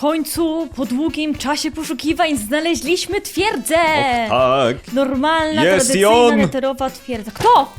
końcu, po długim czasie poszukiwań, znaleźliśmy twierdzę! Tak. Normalna, Jest tradycyjna, on! neterowa twierdza. Kto?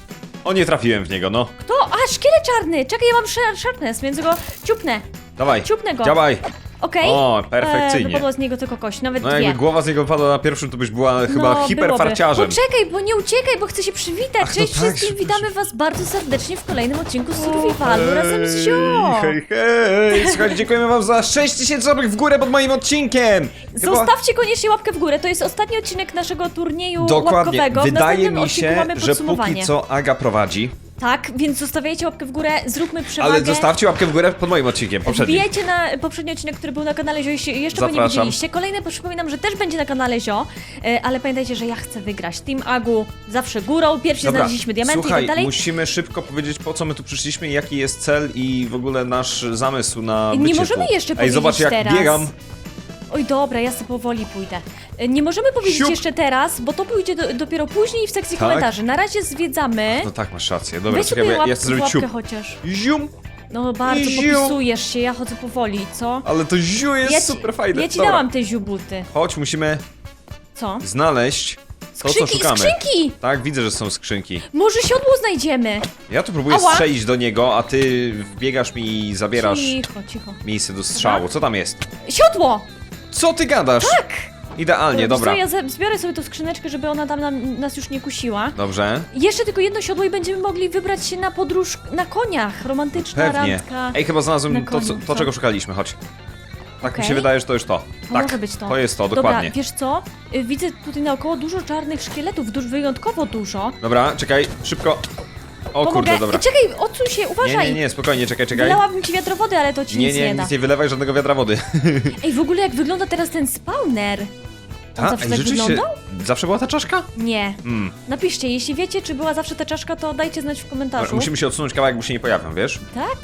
O, nie trafiłem w niego, no. Kto? A, szkielet czarny! Czekaj, ja mam sz- sharpness, więc go ciupnę. Dawaj. Ciupnę go. Działaj. Okej? O, perfekcyjnie. E, wypadła z niego tylko kość, nawet No dwie. jakby głowa z niego padła na pierwszym, to byś była chyba no, hiperfarciarzem. byłoby. Poczekaj, bo nie uciekaj, bo chcę się przywitać. Ach, no Cześć tak, wszystkim, witamy was bardzo serdecznie w kolejnym odcinku Survivalu razem z Zio. Hej, hej! Słuchajcie, dziękujemy wam za 6000 złotych w górę pod moim odcinkiem! Chyba- Zostawcie koniecznie łapkę w górę, to jest ostatni odcinek naszego turnieju Dokładnie. łapkowego. W Wydaje następnym mi odcinku się, mamy że podsumowanie. póki co Aga prowadzi. Tak, więc zostawiajcie łapkę w górę, zróbmy przewagę. Ale zostawcie łapkę w górę pod moim odcinkiem, poprzednim. Wbijajcie na poprzedni odcinek, który był na kanale Zio, jeśli jeszcze go nie Zapraszam. widzieliście. Kolejny przypominam, że też będzie na kanale Zio, e, ale pamiętajcie, że ja chcę wygrać. Team Agu zawsze górą, pierwsi Dobra, znaleźliśmy diamenty słuchaj, i tak dalej. musimy szybko powiedzieć po co my tu przyszliśmy, jaki jest cel i w ogóle nasz zamysł na Nie bycie możemy tu. jeszcze Ej, powiedzieć zobacz jak teraz. biegam. Oj, dobra, ja sobie powoli pójdę. E, Nie możemy powiedzieć Siup. jeszcze teraz, bo to pójdzie do, dopiero później w sekcji Tak? komentarzy. Na razie zwiedzamy. No tak, masz rację. Dobra, Weź czekaj, sobie bo ja, łap, ja chcę zrobić łapkę chociaż. Zium! No bardzo ziu. popisujesz się, ja chodzę powoli, co? Ale to ziu jest ja ci, super fajne. Ja ci Dobra. dałam te ziubuty. Chodź, musimy Co? znaleźć to, co Skrzynki, szukamy. skrzynki! Tak, widzę, że są skrzynki. Może siodło znajdziemy. Ja tu próbuję Ała. strzelić do niego, a ty wbiegasz mi i zabierasz Cicho, cicho. miejsce do strzału. Co tam jest? Siodło! Co ty gadasz? Tak! Idealnie, Wiesz dobra. Co, ja ze- zbiorę sobie tą skrzyneczkę, żeby ona tam nam, nas już nie kusiła. Dobrze. Jeszcze tylko jedno siodło i będziemy mogli wybrać się na podróż na koniach. Romantyczna Pewnie. randka. Ej, chyba na znalazłem to, koniu, co, co? to czego szukaliśmy, chodź. Tak mi Okej. się wydaje, że to już to. A tak, może być to. to jest to, dokładnie. Dobra, wiesz co? Y, Widzę tutaj naokoło dużo czarnych szkieletów, duż, wyjątkowo dużo. Dobra, czekaj, szybko. O Pomogę. kurde, dobra. Czekaj, odsuń się, Nie, uważaj. nie, nie, spokojnie, czekaj, czekaj. Wylałabym ci wiatrowody, ale to ci Nie, nic nie, nie da. nic nie wylewaj żadnego wiadra wody. Ej, w ogóle jak wygląda teraz ten spawner? On zawsze tak wyglądał? zawsze była ta czaszka? Nie. Mm. Napiszcie, jeśli wiecie, czy była zawsze ta czaszka, to dajcie znać w komentarzu. Dobra, musimy się odsunąć kawałek, bo się nie pojawią, wiesz? Tak?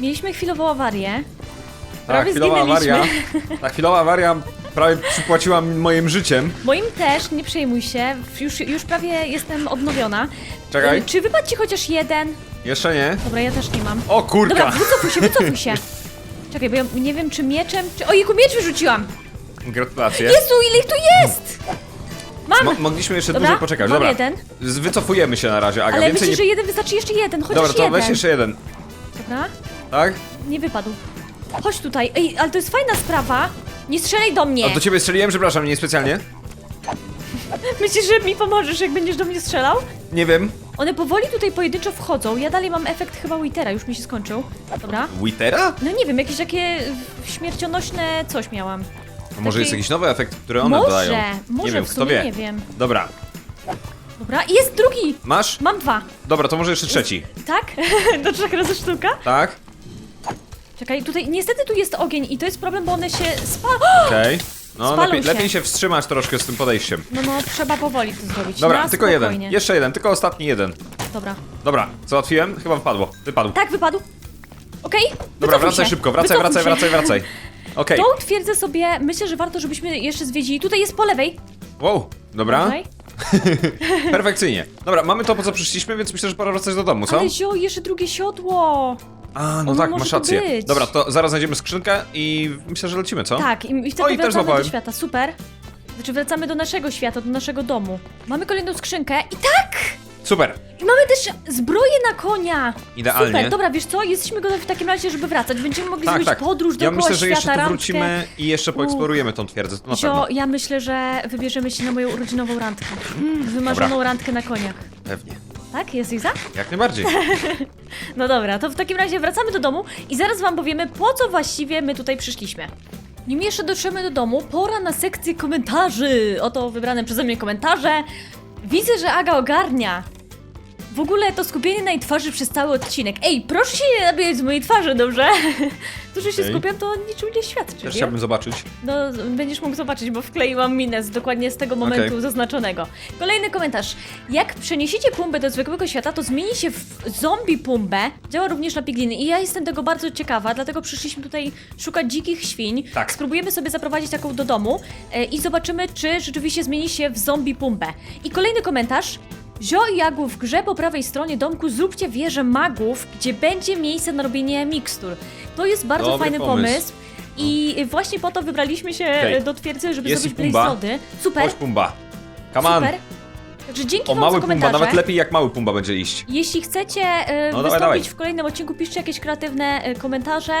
Mieliśmy chwilową awarię. Tak, Prawie chwilowa zginęliśmy. awaria. Ta chwilowa awaria prawie przypłaciła mi moim życiem. Moim też, nie przejmuj się, już, już prawie jestem odnowiona. Czekaj. Czy wypadł ci chociaż jeden? Jeszcze nie. Dobra, ja też nie mam. O kurka! Dobra, wycofuj się, wycofuj się. Czekaj, bo ja nie wiem, czy mieczem, czy... Ojejku, miecz wyrzuciłam! Gratulacje. Jezu, ile ich tu jest! Mam! Mo mogliśmy jeszcze Dobra, dłużej poczekać. mam Dobra. jeden. Z- Wycofujemy się na razie, Aga. Ale Więcej myślę, nie... że jeden wystarczy jeszcze jeden, chociaż Dobra, to jeden. weź jeszcze jeden. Dobra, Tak? nie wypadł. Chodź tutaj. Ej, ale to jest fajna sprawa. Nie strzelaj do mnie. A do ciebie strzeliłem, przepraszam, niespecjalnie. Myślisz, że mi pomożesz, jak będziesz do mnie strzelał? Nie wiem. One powoli tutaj pojedynczo wchodzą. Ja dalej mam efekt chyba Witera, już mi się skończył. Dobra. Witera? No nie wiem, jakieś takie y, śmiercionośne coś miałam. To może jest Taki- jakiś nowy efekt, który one może, dodają. może nie wiem, w kto sumie wie. nie wiem. Dobra. Dobra, i jest drugi! Masz? Mam dwa. Dobra, to może jeszcze trzeci. Tak? Do trzech razy sztuka? Tak? Czekaj, tutaj niestety tu jest ogień i to jest problem, bo one się spalą. Okej. No, Spalą lepiej, się. lepiej się wstrzymać troszkę z tym podejściem. No no, trzeba powoli to zrobić. Dobra, na tylko spokojnie. jeden. Jeszcze jeden, tylko ostatni jeden. Dobra. Dobra, załatwiłem? Chyba wypadło. Wypadł. Tak, wypadł. Okej? Dobra, wycofuj wracaj się. szybko, wracaj, Wycofuj wracaj, się. wracaj, wracaj. Okej. Tą twierdzę sobie, myślę, że warto, żebyśmy jeszcze zwiedzili. Tutaj jest po lewej. Wow, dobra. Tutaj. Perfekcyjnie. Dobra, mamy to, po co przyszliśmy, więc myślę, że pora wracać do domu, co? Ale zio, jeszcze drugie siodło. A, no tak, może masz tu rację. być. Dobra, to zaraz znajdziemy skrzynkę i myślę, że lecimy, co? Tak, i, i O, wtedy i też wracamy do złapałem. świata. Super. Znaczy wracamy do naszego świata, do naszego domu. Mamy kolejną skrzynkę i tak! Super. I mamy też zbroję na konia! Idealnie. Super, dobra, wiesz co? Jesteśmy gotowi w takim razie, żeby wracać. Będziemy mogli Tak, zrobić tak. podróż Ja dookoła myślę, że jeszcze świata, tu randkę. wrócimy i jeszcze poeksplorujemy tą twierdzę, to na Zio, pewno. ja myślę, że wybierzemy się na moją urodzinową randkę. Wymarzoną Dobra. randkę na koniach. Pewnie. Tak? Jesteś za? Jak najbardziej. No dobra, to w takim razie wracamy do domu i zaraz wam powiemy, po co właściwie my tutaj przyszliśmy. Nim jeszcze dotrzemy do domu, pora na sekcję komentarzy. Oto wybrane przeze mnie komentarze. Widzę, że Aga ogarnia. W ogóle to skupienie na jej twarzy przez cały odcinek. Ej, proszę się nie nabijać z mojej twarzy, dobrze? To, że się Okej. skupiam, to niczym nie świadczy, Też nie? chciałbym zobaczyć. No, będziesz mógł zobaczyć, bo wkleiłam minę z dokładnie z tego momentu Okej. zaznaczonego. Kolejny komentarz. Jak przeniesiecie pumbę do zwykłego świata, to zmieni się w zombie pumbę. Działa również na pigliny i ja jestem tego bardzo ciekawa, dlatego przyszliśmy tutaj szukać dzikich świń. Tak. Spróbujemy sobie zaprowadzić taką do domu e, i zobaczymy, czy rzeczywiście zmieni się w zombie pumbę. I kolejny komentarz. Zio i Jagu w grze po prawej stronie domku zróbcie wieżę magów, gdzie będzie miejsce na robienie mikstur. To jest bardzo Dobry fajny pomysł. pomysł. I właśnie po to wybraliśmy się Okej. do twierdzy, żeby Jest zrobić Pumba. Blaze. Super, Chodź Pumba. Come on. super. Także dzięki O, wam mały za Pumba, komentarze. nawet lepiej jak mały Pumba będzie iść. Jeśli chcecie e, No, dawaj, wystąpić dawaj. w kolejnym odcinku, piszcie jakieś kreatywne e, komentarze.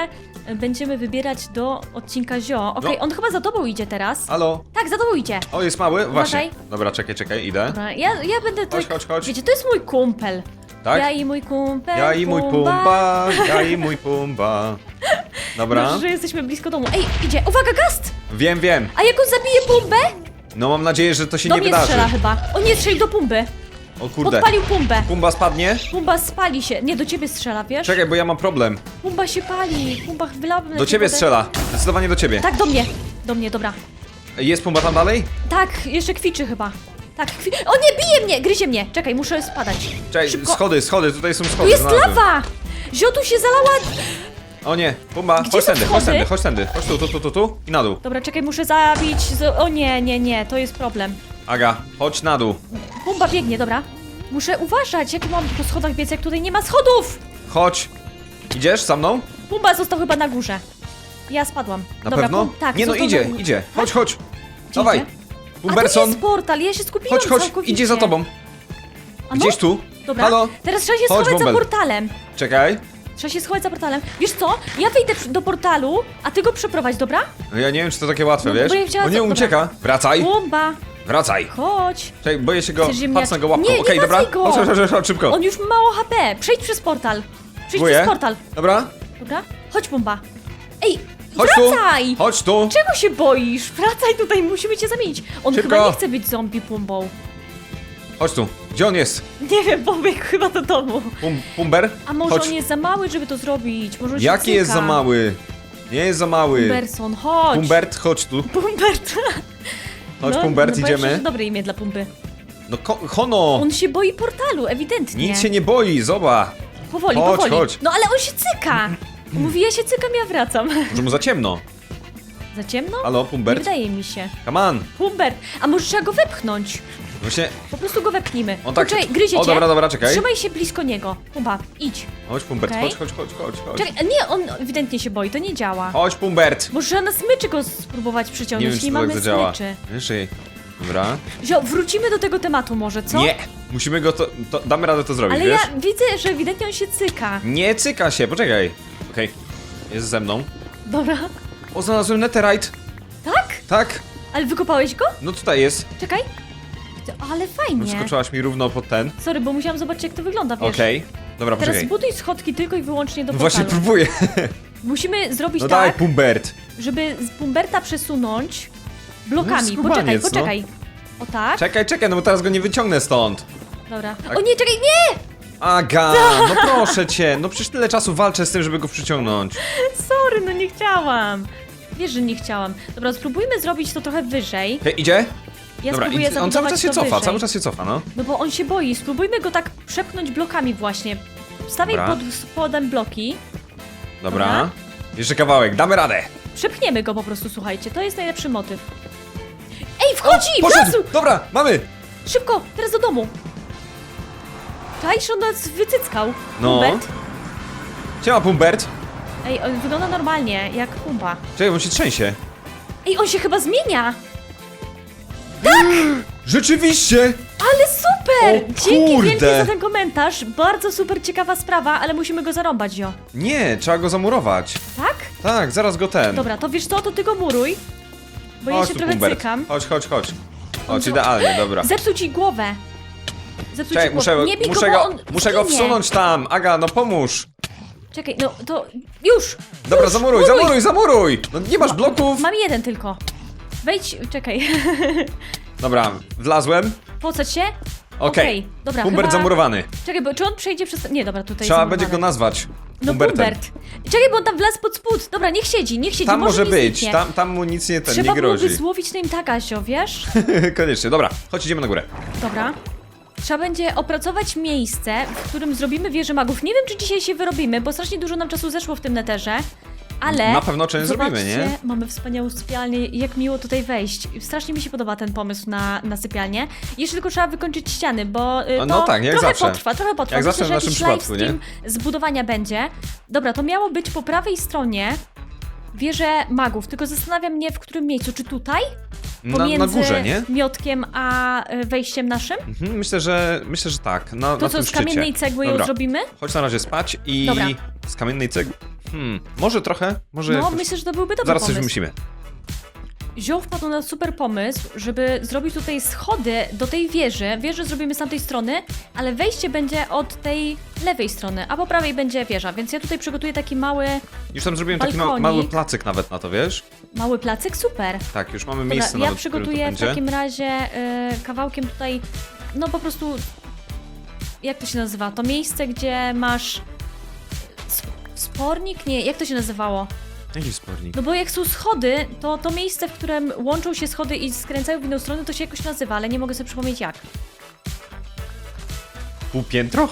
E, Będziemy wybierać do odcinka Zio. Okej, No. on chyba za tobą idzie teraz. Halo? Tak, za tobą idzie. O, jest mały? Właśnie. Uważaj. Dobra, czekaj, czekaj, idę. Dobra, ja, ja będę tu. Chodź, chodź, chodź. Wiecie, to jest mój kumpel. Tak? Ja i mój kumpel. Ja i mój Pumba, ja i mój Pumba. Dobra. Dobrze, że jesteśmy blisko domu. Ej, idzie. Uwaga, gast! Wiem, wiem. A jak on zabije pumbę? No mam nadzieję, że to się Do nie mnie wydarzy. strzela chyba. On nie strzeli do pumby. O kurde. Podpalił pumbę. Pumba spadnie? Pumba spali się. Nie, do ciebie strzela, wiesz? Czekaj, bo ja mam problem. Pumba się pali. Pumba wylał na Do ciebie strzela. Zdecydowanie do ciebie. Tak, do mnie. Do mnie, dobra. Jest Pumba tam dalej? Tak, jeszcze kwiczy chyba. Tak, kwi... O nie, bije mnie! Gryzie mnie! Czekaj, muszę spadać. Czekaj, Szybko. schody, schody, tutaj są Tu schody. jest znalazłem. lawa! Ziotu się zalała! O nie, Pumba, Gdzie chodź są tędy, chodź schody? tędy, chodź tędy. Chodź tu, tu, tu, tu, tu i na dół. Dobra, czekaj, muszę zabić... Z... O nie, nie, nie, to jest problem. Aga, chodź na dół. Pumba biegnie, dobra. Muszę uważać, jak mam po schodach biec, jak tutaj nie ma schodów! Chodź. Idziesz za mną? Pumba został chyba na górze. Ja spadłam. Na dobra, pewno? Pum... Tak, nie no, został idzie, na górze. idzie. Chodź, chodź. Dawaj. idzie? A to Pumberson, jest portal, ja się skupiłam chodź, chodź, całkowicie. idzie za tobą. A no? Gdzieś tu. Dobra, Halo? teraz trzeba się Chodź, schować za bąbel. portalem. Czekaj. Trzeba się schować za portalem. Wiesz co? Ja wyjdę do portalu, a ty go przeprowadź, dobra? No ja nie wiem, czy to takie łatwe, No, wiesz? bo ja chciałam O nie, dobra. ucieka. Wracaj, Pumba, wracaj. chodź. Czekaj, boję się go, Chcesz ziemniaczki? patrz na go łapką. Nie, nie Okej, dobra. go. Chodź, chodź, chodź, chodź, szybko. On już ma mało HP. Przejdź przez portal. Przejdź Próbuję. przez portal. Dobra, Dobra? Chodź, Pumba. Ej, chodź tu. wracaj! Chodź tu. Czego się boisz? Wracaj tutaj, musimy cię zamienić. On Szybko. chyba nie chce być zombie Pumbą. Chodź tu. Gdzie on jest? Nie wiem, pobiegł chyba do domu. Pum, pumber? A może chodź. on jest za mały, żeby to zrobić? Może on się Jaki jest za mały? Nie jest za mały. Pumberson, chodź. Pumbert, chodź tu. Pumbert. Chodź, no, Pumbert, no, idziemy. szczerze, dobre imię dla Pumpy. No ko- Hono! On się boi portalu, ewidentnie. Nic się nie boi, zobacz. Powoli, Chodź, powoli. chodź. No ale on się cyka. Mówi, ja się cykam, ja wracam. Może mu za ciemno. Za ciemno? Halo, Nie Pumbert? wydaje mi się. Come on. Pumbert, a może trzeba go wepchnąć? Właśnie, Po prostu go wepchnijmy. on tak... Poczekaj, gryzie O, cię. dobra, dobra, czekaj. Trzymaj się blisko niego. Pumba, idź. Chodź, Pumbert, Okej. chodź, chodź, chodź, chodź, chodź. Czekaj, nie, on ewidentnie się boi, to nie działa. Chodź, Pumbert. Może na smyczy go spróbować Nie przyciągnąć, wiem, nie, czy to tak mamy zadziała. smyczy. Wiesz, jej. Dobra. Zio, wrócimy do tego tematu może, co? Nie! Musimy go to, to... Damy radę to zrobić, Ale wiesz? ja widzę, że ewidentnie on się cyka. Nie cyka się, poczekaj. Okej. Jest ze mną. Dobra. O, znalazłem netherite. Tak? Tak. Ale wykopałeś go? No tutaj jest. Czekaj. Ty- Ale fajnie. Wskoczyłaś mi równo pod ten. Sorry, bo musiałam zobaczyć jak to wygląda, wiesz. Okej. Dobra, Teraz poczekaj. zbuduj schodki tylko i wyłącznie do No portalu. właśnie próbuję. Musimy zrobić No daj, tak, Pumbert. żeby z Pumberta przesunąć blokami. No, poczekaj, skubaniec, no. poczekaj. O tak? Czekaj, czekaj, no bo teraz go nie wyciągnę stąd. Dobra. Tak. O nie, czekaj, nie! Aga, no proszę cię. No przecież tyle czasu walczę z tym, żeby go przyciągnąć. Sorry, no nie chciałam. Wiesz, że nie chciałam. Dobra, spróbujmy zrobić to trochę wyżej. Hej, idzie? Ja Dobra, spróbuję i- on cały zabudować czas się to cofa, wyżej. cały czas się cofa, no. No bo on się boi. Spróbujmy go tak przepchnąć blokami właśnie. Stawiaj Dobra. pod spodem bloki. Dobra. Dobra. Jeszcze kawałek, damy radę. Przepchniemy go po prostu, słuchajcie. To jest najlepszy motyw. Ej, wchodzi! Poszedł! Wlazł! Dobra, mamy! Szybko, teraz do domu. Czaisz, on nas wycyckał. No. Humbert. Siema, Pumbert. Ej, on wygląda normalnie, jak pumpa. Czekaj, on się trzęsie. Ej, on się chyba zmienia! Rzeczywiście! Ale super! O Dzięki kurde! wielkie za ten komentarz. Bardzo super ciekawa sprawa, ale musimy go zarąbać, jo. Nie, trzeba go zamurować. Tak? Tak, zaraz go ten. Dobra, to wiesz co, to ty go muruj. Bo ja chodź się tu, trochę Pumbert. cykam. Chodź, chodź, chodź. Chodź, idealnie, dobra. Zepsuł ci głowę. Zepsuł Czekaj, ci muszę, głowę. Nie bij muszę go, go, bo on muszę go zginie. wsunąć tam. Aga, no pomóż. Czekaj, no to już! Dobra, zamuruj, muruj. zamuruj, zamuruj! No nie masz bloków. Mam jeden tylko. Wejdź, czekaj. Dobra, wlazłem. Pocać się? Okej. Okej, dobra, Pumbert chyba- zamurowany. Czekaj, bo czy on przejdzie przez... Nie, dobra, tutaj Trzeba jest będzie go nazwać. No Pumbertem. Pumbert. Czekaj, bo on tam wlazł pod spód. Dobra, niech siedzi, niech siedzi, Tam może nie być, zniknie. tam, tam mu nic nie, ten, Trzeba nie grozi. byłoby złowić name taga, Zio, wiesz? Koniecznie, dobra, chodź idziemy na górę. Dobra. Trzeba będzie opracować miejsce, w którym zrobimy wieżę magów. Nie wiem, czy dzisiaj się wyrobimy, bo strasznie dużo nam czasu zeszło w tym neterze. Ale. Na pewno część zrobimy, nie? Mamy wspaniałą sypialnię, jak miło tutaj wejść. Strasznie mi się podoba ten pomysł na, na sypialnię. Jeszcze tylko trzeba wykończyć ściany, bo y, A, to no tak, jak trochę zawsze. potrwa, trochę potrwa. Jak Myślę, zawsze w że naszym jakiś przypadku, livestream zbudowania będzie. Dobra, to miało być po prawej stronie. Wieżę magów, tylko zastanawiam mnie w którym miejscu, czy tutaj? Na, Pomiędzy na górze, nie? miotkiem a e, wejściem naszym? Mhm, myślę, że myślę, że tak. Na, To na co, tym z szczycie. kamiennej cegły ją zrobimy? Chodź na razie spać i Dobra. z kamiennej cegły. Hmm, może trochę, może No, jakoś... myślę, że to byłby dobry Zaraz coś pomysł. wymyślimy. Zioł wpadł na super pomysł, żeby zrobić tutaj schody do tej wieży. Wieżę zrobimy z tamtej strony, ale wejście będzie od tej lewej strony, a po prawej będzie wieża, więc ja tutaj przygotuję taki mały, Już tam zrobiłem taki ma Balkonik. mały placyk nawet na to, wiesz? mały placyk, super. Tak, już mamy Dobra, miejsce ja nawet, w którym przygotuję w będzie. takim razie y, kawałkiem tutaj, no po prostu, jak to się nazywa? To miejsce, gdzie masz sp- spornik? Nie, jak to się nazywało? Jaki spornik? No bo jak są schody, to to miejsce, w którym łączą się schody i skręcają w inną stronę, to się jakoś nazywa, ale nie mogę sobie przypomnieć jak. Półpiętro?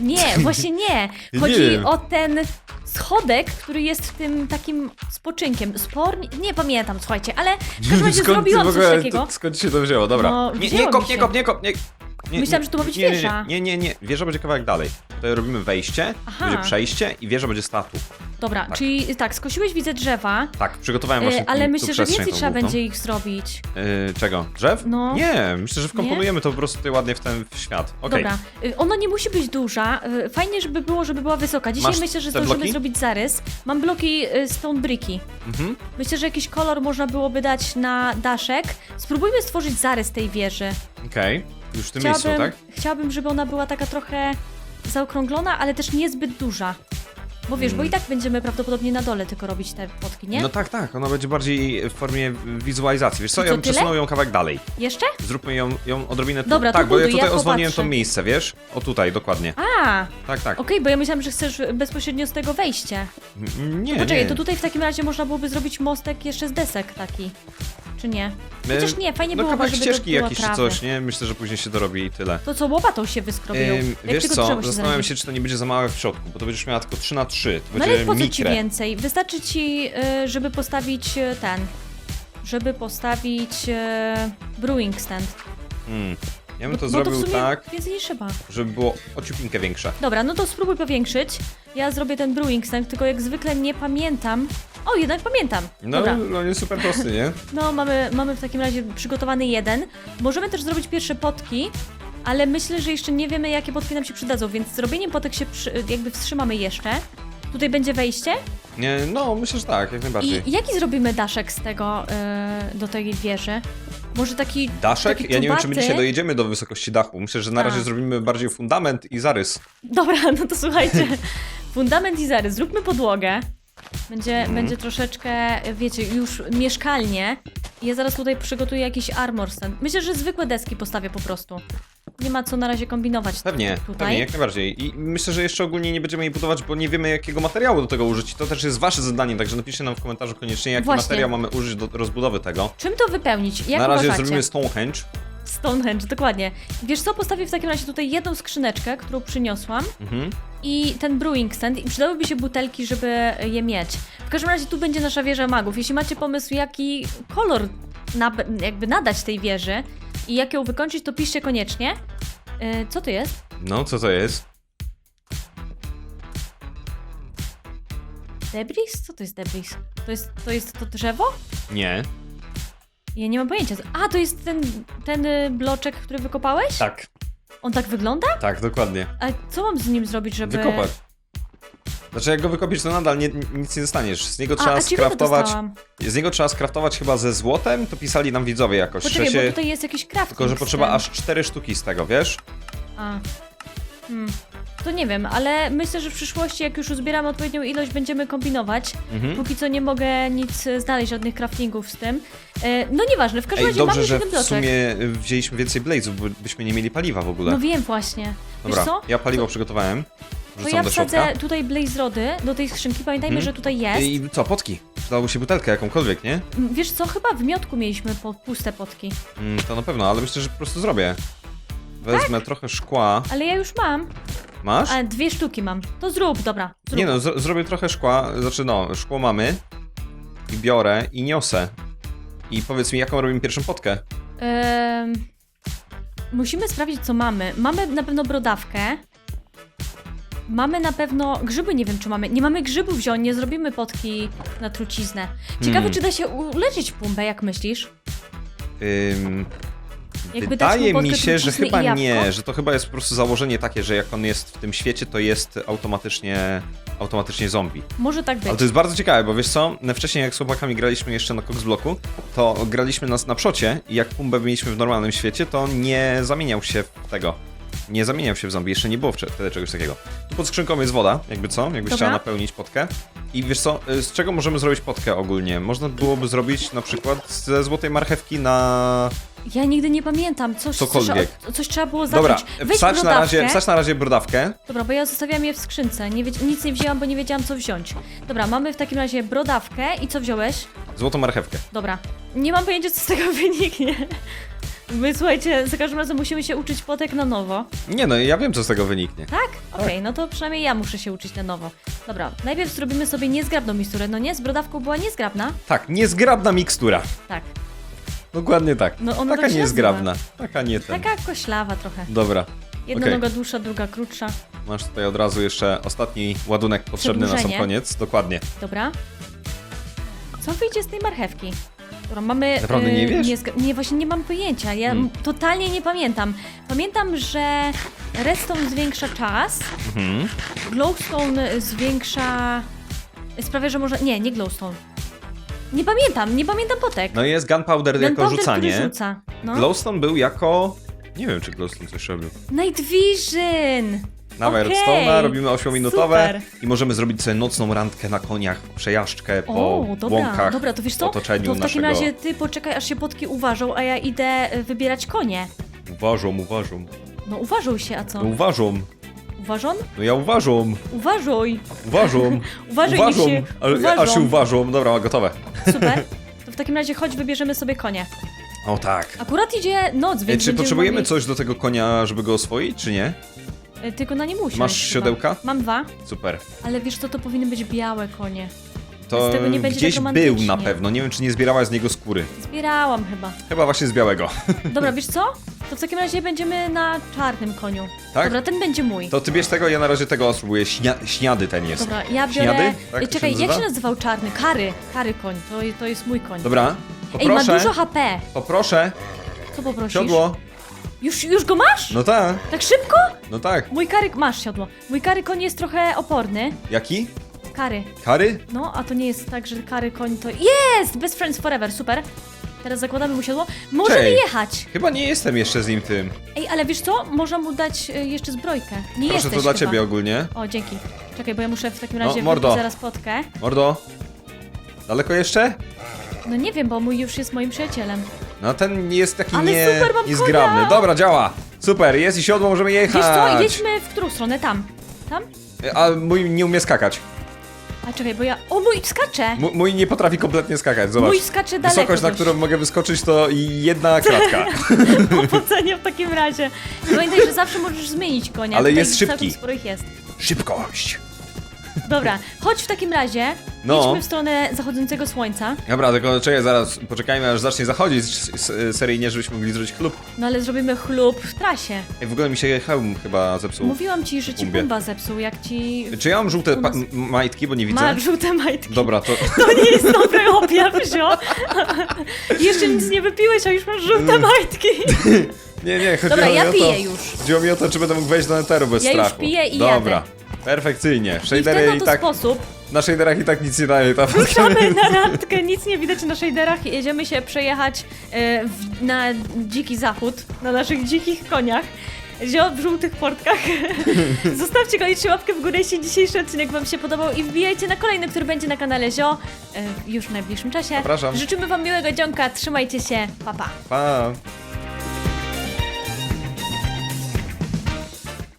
Nie, właśnie nie. Nie Chodzi wiem. o ten schodek, który jest w tym takim spoczynkiem. Spornik? Nie pamiętam, słuchajcie, ale w każdym razie ty zrobiłam coś ogóle, takiego. to- Skąd ci się to wzięło? Dobra. No, nie, wzięło nie mi kop, nie się. kop, nie kop, nie... nie Myślałam, że to ma być nie, nie, wieża. Nie, nie, nie, wieża będzie kawałek dalej. Tutaj robimy wejście, Aha. będzie przejście i wieża będzie statut. Dobra, Tak. czyli tak, skosiłeś widzę drzewa, Tak, przygotowałem właśnie ale tu, myślę, tu że przestrzeń więcej tą trzeba główną. będzie ich zrobić. Yy, czego? Drzew? No. Nie, myślę, że wkomponujemy to po prostu tutaj ładnie w ten w świat. Okej. Dobra, y, ona nie musi być duża. y, Fajnie, żeby było, żeby była wysoka. Dzisiaj Masz myślę, że te zdążymy bloki? zrobić zarys. Mam bloki y, stone bricki. Mhm. Myślę, że jakiś kolor można byłoby dać na daszek. Spróbujmy stworzyć zarys tej wieży. Okej. Już w tym miejscu, Chciałabym, tak? chciałabym, żeby ona była taka trochę zaokrąglona, ale też niezbyt duża. Bo wiesz, bo i tak będziemy prawdopodobnie na dole tylko robić te potki, nie? Mm. No tak, tak, ona będzie bardziej w formie wizualizacji. Wiesz co, I ja co, bym tyle? przesunął ją kawałek dalej. Jeszcze? Zróbmy ją, ją odrobinę. Dobra, to Tak, bo ja tutaj ja to miejsce, wiesz? O tutaj, dokładnie. A, Tak, tak. okej, bo ja myślałam, że chcesz bezpośrednio z tego wejście. M- Nie, Poczekaj, nie. to tutaj w takim razie można byłoby zrobić mostek jeszcze z desek taki. Czy nie? Chociaż nie, fajnie No byłoby, kawałek żeby ścieżki to było czy trawy. coś, nie? Myślę, że później się dorobi i tyle. To co, łopatą się wyskrobią. Ym, wiesz co, zastanawiam się, czy to nie będzie za małe w środku, bo to będziesz miała tylko 3 na 3 To No ale będzie po co ci mikre. więcej? Wystarczy ci, y, żeby postawić y, ten. Żeby postawić y, brewing stand. Hmm. Ja bym Bo- to bo zrobił w sumie tak, Więcej trzeba. żeby było ociupinkę większe. Dobra, no to spróbuj powiększyć. Ja zrobię ten brewing stand, tylko jak zwykle nie pamiętam. O, jednak pamiętam. No, Dobra. no jest super prosty, nie? No, mamy, mamy w takim razie przygotowany jeden. Możemy też zrobić pierwsze potki, ale myślę, że jeszcze nie wiemy, jakie potki nam się przydadzą, więc zrobieniem potek się przy, jakby wstrzymamy jeszcze. Tutaj będzie wejście. nie? No, myślę, że tak, jak najbardziej. I jaki zrobimy daszek z tego yy, do tej wieży? Może taki. Daszek? taki Ja nie wiem, czy my czubaty? dzisiaj dojedziemy do wysokości dachu. Myślę, że na A. razie zrobimy bardziej fundament i zarys. Dobra, no to słuchajcie. Fundament i zarys. Zróbmy podłogę. Będzie, Mhm. będzie troszeczkę, wiecie, już mieszkalnie. Ja zaraz tutaj przygotuję jakiś armor stand. Myślę, że zwykłe deski postawię po prostu. Nie ma co na razie kombinować Pewnie, tutaj. pewnie, jak najbardziej. I myślę, że jeszcze ogólnie nie będziemy jej budować, bo nie wiemy, jakiego materiału do tego użyć. To też jest wasze zadanie, także napiszcie nam w komentarzu koniecznie, jaki Właśnie. materiał mamy użyć do rozbudowy tego. Czym to wypełnić? Jak na razie uważacie? zrobimy Stonehenge. Stonehenge, dokładnie. Wiesz co, postawię w takim razie tutaj jedną skrzyneczkę, którą przyniosłam Mhm. i ten brewing stand i przydałyby się butelki, żeby je mieć. W każdym razie tu będzie nasza wieża magów. Jeśli macie pomysł, jaki kolor nab- jakby nadać tej wieży i jak ją wykończyć, to piszcie koniecznie. Yy, co to jest? No, co to jest? Debris? Co to jest debris? To jest to, jest to drzewo? Nie. Ja nie mam pojęcia. A, to jest ten, ten y, bloczek, który wykopałeś? Tak. On tak wygląda? Tak, dokładnie. A co mam z nim zrobić, żeby... Wykopać. Znaczy, jak go wykopisz, to nadal nie, nic nie dostaniesz. Z niego A, trzeba skraftować. dostałam. Z niego trzeba skraftować chyba ze złotem, to pisali nam widzowie jakoś. Poczekaj, że się... bo tutaj jest jakiś crafting Tylko, że z potrzeba tym. aż cztery sztuki z tego, wiesz? A. Hmm. To nie wiem, ale myślę, że w przyszłości, jak już uzbieramy odpowiednią ilość, będziemy kombinować. Mhm. Póki co nie mogę nic e, znaleźć, żadnych craftingów z tym. E, no nieważne, w każdym Ej, razie dobrze, mamy że w bloczek. sumie y, wzięliśmy więcej blazów, bo byśmy nie mieli paliwa w ogóle. No wiem właśnie. Dobra, Wiesz co? ja paliwo przygotowałem. To Wrzucam ja do wsadzę środka. tutaj blaze rody do tej skrzynki. Pamiętajmy, Mhm. że tutaj jest. I co, potki? Przydałoby się butelkę jakąkolwiek, nie? M, Wiesz co, chyba w miotku mieliśmy po, puste potki. Mm, to na pewno, ale myślę, że po prostu zrobię. Wezmę trochę szkła. Ale ja już mam. Masz? A dwie sztuki mam. To zrób, dobra. Zrób. Nie no, zro- zrobię trochę szkła. Znaczy no, szkło mamy. I biorę i niosę. I powiedz mi, jaką robimy pierwszą potkę? Em, musimy sprawdzić, co mamy. Mamy na pewno brodawkę. Mamy na pewno grzyby, nie wiem czy mamy. Nie mamy grzybów wziąć, nie zrobimy potki na truciznę. Ciekawe, Hmm. czy da się uleczyć pumbę, jak myślisz? Ym, Jakby dać mu wydaje mi się, że i chyba jabłko? nie, że to chyba jest po prostu założenie takie, że jak on jest w tym świecie, to jest automatycznie, automatycznie zombie. Może tak być. Ale to jest bardzo ciekawe, bo wiesz co, wcześniej jak z chłopakami graliśmy jeszcze na Coxbloku, to graliśmy nas na przocie i jak Pumbę mieliśmy w normalnym świecie, to nie zamieniał się w tego. Nie zamieniał się w zombie, jeszcze nie było wcze- wtedy czegoś takiego. Tu pod skrzynką jest woda, jakby co, jakbyś Dobra. chciała napełnić potkę. I wiesz co, y, z czego możemy zrobić potkę ogólnie? Można byłoby zrobić na przykład ze złotej marchewki na... Ja nigdy nie pamiętam. Coś, Cokolwiek. Coś, coś trzeba było Dobra, zacząć. Weź wsadź na, razie, wsadź na razie brodawkę. Dobra, bo ja zostawiałam je w skrzynce. Nie wiedz- nic nie wzięłam, bo nie wiedziałam co wziąć. Dobra, mamy w takim razie brodawkę i co wziąłeś? Złotą marchewkę. Dobra. Nie mam pojęcia co z tego wyniknie. My słuchajcie, za każdym razem musimy się uczyć potek na nowo. Nie no, ja wiem co z tego wyniknie. Tak? Okej, no to przynajmniej ja muszę się uczyć na nowo. Dobra, najpierw zrobimy sobie niezgrabną miksturę. No nie, z brodawką była niezgrabna? Tak, niezgrabna mikstura. Tak. Dokładnie tak. No, ona Taka tak się niezgrabna. Taka nie ten. Taka koślawa trochę. Dobra. Jedna okej. noga dłuższa, druga krótsza. Masz tutaj od razu jeszcze ostatni ładunek potrzebny na sam Przedłużenie. koniec. Dokładnie. Dobra. Co wyjdzie z tej marchewki? Dobra, mamy... Naprawdę nie wiesz? zga- nie, właśnie nie mam pojęcia. Ja Hmm. m- totalnie nie pamiętam. Pamiętam, że redstone zwiększa czas, Mhm. glowstone zwiększa... Sprawia, że może... Nie, nie glowstone. Nie pamiętam, nie pamiętam potek. No i jest gunpowder jako Gunpowder, rzucanie. który rzuca. No. Glowstone był jako... Nie wiem, czy Glowstone coś robił. Night Vision! Dawaj Okej, redstone'a, robimy 8-minutowe super. i możemy zrobić sobie nocną randkę na koniach, przejażdżkę po O, dobra, łąkach. dobra, to wiesz co? otoczeniu To w takim naszego- razie ty poczekaj, aż się potki uważą, a ja idę y, wybierać konie. Uważam, uważam. No uważał się, a co? No uważam. Uważon? No ja uważam. Uważaj! Uważam. Uważaj, uważam. się Ale, uważą. aż się uważam. Dobra, gotowe. Super. To w takim razie chodź, wybierzemy sobie konie. O tak. Akurat idzie noc, Ej, więc czy będziemy potrzebujemy mogli... coś do tego konia, żeby go oswoić, czy nie? Y, Tylko na nie musisz. Masz siodełka? Mam dwa, Super. ale wiesz co, to powinny być białe konie. To Z tego nie będzie gdzieś tak był romantycznie. na pewno. Nie wiem, czy nie zbierałaś z niego skóry. Zbierałam chyba. Chyba właśnie z białego. Dobra, wiesz co? To w takim razie będziemy na czarnym koniu. Tak? Dobra, ten będzie mój. To ty bierz tego, ja na razie tego spróbuję. Śnia śniady ten jest. Dobra, ja biorę... Śniady? Tak to czekaj, się jak nazywa? się nazywał czarny? Kary. Kary koń. To, to jest mój koń. Dobra. Ej, ma Poproszę. dużo HP. Poproszę. Co poprosisz? Siodło. Już, już go masz? No tak. Tak szybko? No tak. Mój karyk... Masz siodło. Mój kary koń jest trochę oporny. Jaki? Kary. Kary? No, a to nie jest tak, że kary koń to... Jest! Best friends forever, super. Teraz zakładamy mu siodło. Możemy Cześć. jechać! Chyba nie jestem jeszcze z nim tym. Ej, ale wiesz co? Można mu dać y, jeszcze zbrojkę. Nie Proszę, jesteś to dla chyba. ciebie ogólnie. O, dzięki. Czekaj, bo ja muszę w takim No, razie mordo. wypić zaraz potkę. Mordo. Daleko jeszcze? No nie wiem, bo mój już jest moim przyjacielem. No ten jest taki Ale nie... super, mam niezgrabny. konia! Dobra, działa. Super, jest i siodło, możemy jechać. Wiesz co? Jedźmy w którą stronę? Tam. Tam? A mój nie umie skakać. A czekaj, bo ja... O, mój skacze! M mój nie potrafi kompletnie skakać, zobacz. Mój skacze daleko Wysokość, na którą mogę wyskoczyć, to jedna kratka. Powodzenia w takim razie. Pamiętaj, że zawsze możesz zmienić konia. Ale Tutaj jest szybki. Sporo ich jest. Szybkość. Dobra, chodź w takim razie. No. Idźmy w stronę zachodzącego słońca. Dobra, tylko czekaj, zaraz poczekajmy, aż zacznie zachodzić s- s- seryjnie, żebyśmy mogli zrobić klub. No ale zrobimy chlub w trasie. Ej, w ogóle mi się hełm chyba zepsuł. Mówiłam ci, że ci. Pumba zepsuł, jak ci... Czy ja mam żółte pa- m- majtki, bo nie widzę? Ma żółte majtki. Dobra, to... To nie jest dobre objaw, zio. Jeszcze nic nie wypiłeś, a już masz żółte Mm. majtki. Nie, nie, chodziło Dobra, mi ja o to... piję już. Chodziło mi o to, czy będę mógł wejść do Netheru bez Ja już strachu. piję i Dobra. jadę. Perfekcyjnie. I w Shadery ten i tak... sposób Na shaderach i tak nic nie daje. Ta ruszamy na randkę, nic nie widać na shaderach, jedziemy się przejechać e, w, na dziki zachód, na naszych dzikich koniach. Zio w żółtych portkach. Zostawcie koniecznie łapkę w górę, jeśli dzisiejszy odcinek Wam się podobał i wbijajcie na kolejny, który będzie na kanale Zio e, już w najbliższym czasie. Zapraszam. Życzymy Wam miłego dzionka, trzymajcie się, pa pa. Pa.